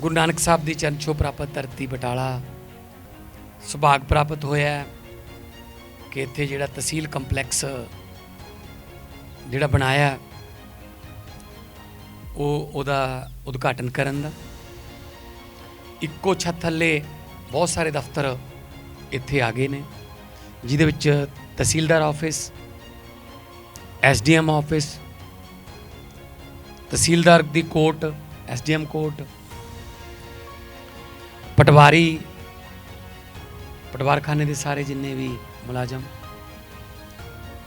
ਗੁਰੂ ਨਾਨਕ ਸਾਹਿਬ ਦੀ ਚਰਨ ਛੋਹ ਪ੍ਰਾਪਤ ਧਰਤੀ ਬਟਾਲਾ ਸੁਭਾਗ ਪ੍ਰਾਪਤ ਹੋਇਆ ਕਿ ਇੱਥੇ ਜਿਹੜਾ ਤਹਿਸੀਲ ਕੰਪਲੈਕਸ ਜਿਹੜਾ ਬਣਾਇਆ ਉਹ ਉਹਦਾ ਉਦਘਾਟਨ ਕਰਨ ਦਾ। ਇੱਕੋ ਛੱਤ ਥੱਲੇ ਬਹੁਤ ਸਾਰੇ ਦਫ਼ਤਰ ਇੱਥੇ ਆ ਗਏ ਨੇ, ਜਿਹਦੇ ਵਿੱਚ tehsildar office, SDM office, tehsildar ਦੀ ਕੋਰਟ, ਐਸਡੀਐਮ ਕੋਰਟ ਪਟਵਾਰੀ, ਪਟਵਾਰਖਾਨੇ ਦੇ ਸਾਰੇ ਜਿੰਨੇ ਵੀ ਮੁਲਾਜ਼ਮ,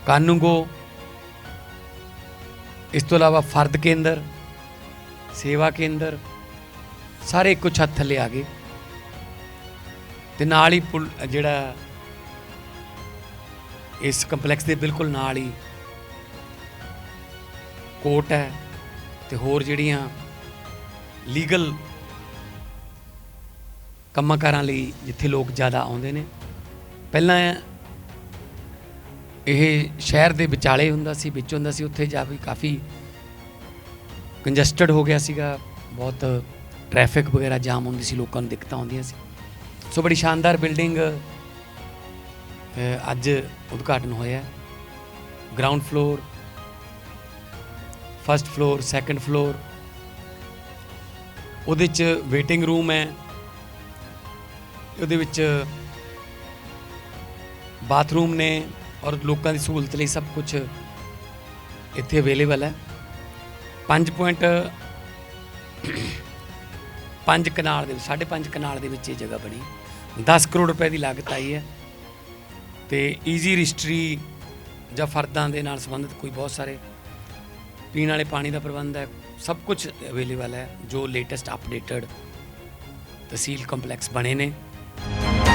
ਕਾਨੂੰਗੋ, ਇਸ ਤੋਂ ਇਲਾਵਾ ਫਰਦ ਕੇਂਦਰ, ਸੇਵਾ ਕੇਂਦਰ, ਸਾਰੇ ਇੱਕੋ ਛੱਤ ਥੱਲੇ ਆ ਗਏ। ਤੇ ਨਾਲ ਹੀ ਪੁਲ, ਜਿਹੜਾ ਇਸ ਕੰਪਲੈਕਸ ਦੇ ਬਿਲਕੁਲ ਨਾਲ ਹੀ ਕੋਰਟ ਹੈ, ਤੇ ਹੋਰ ਜਿਹੜੀਆਂ ਲੀਗਲ ਕੰਮਾਂ ਕਾਰਾਂ ਲਈ ਜਿੱਥੇ ਲੋਕ ਜ਼ਿਆਦਾ ਆਉਂਦੇ ਨੇ। ਪਹਿਲਾਂ ਇਹ ਸ਼ਹਿਰ ਦੇ ਵਿਚਾਲੇ ਹੁੰਦਾ ਸੀ, ਵਿੱਚ ਹੁੰਦਾ ਸੀ, ਉੱਥੇ ਜਾ ਵੀ ਕਾਫੀ ਕੰਜਸਟਡ ਹੋ ਗਿਆ ਸੀਗਾ। ਬਹੁਤ ਟ੍ਰੈਫਿਕ ਵਗੈਰਾ ਜਾਮ ਹੁੰਦੀ ਸੀ, ਲੋਕਾਂ ਨੂੰ ਦਿੱਕਤਾਂ ਆਉਂਦੀਆਂ ਸੀ। ਸੋ ਬੜੀ ਸ਼ਾਨਦਾਰ ਬਿਲਡਿੰਗ ਅੱਜ ਉਦਘਾਟਨ ਹੋਇਆ। Ground floor, first floor, second floor. ਉਹਦੇ ਚ ਵੇਟਿੰਗ ਰੂਮ ਹੈ। ਉਹਦੇ ਵਿੱਚ ਬਾਥਰੂਮ ਨੇ ਔਰ ਲੋਕਾਂ ਦੀ ਸਹੂਲਤ ਲਈ ਸਭ ਕੁਝ ਇੱਥੇ ਅਵੇਲੇਬਲ ਹੈ। 5 ਪੁਆਇੰਟ 5 ਕਨਾਲ ਦੇ 5.5 ਕਨਾਲ ਦੇ ਵਿੱਚ ਇਹ ਜਗ੍ਹਾ ਬਣੀ। 10 ਕਰੋੜ ਰੁਪਏ ਦੀ ਲਾਗਤ ਆਈ ਹੈ ਤੇ ਈਜ਼ੀ ਰਜਿਸਟਰੀ ਜਾਂ ਫਰਦਾਂ ਦੇ ਨਾਲ ਸੰਬੰਧਿਤ ਕੋਈ ਬਹੁਤ ਸਾਰੇ ਪੀਣ ਵਾਲੇ ਪਾਣੀ ਦਾ ਪ੍ਰਬੰਧ ਹੈ, ਸਭ ਕੁਝ ਅਵੇਲੇਬਲ ਹੈ, ਜੋ ਲੇਟੈਸਟ ਅਪਡੇਟਡ ਤਹਿਸੀਲ ਕੰਪਲੈਕਸ ਬਣੇ ਨੇ।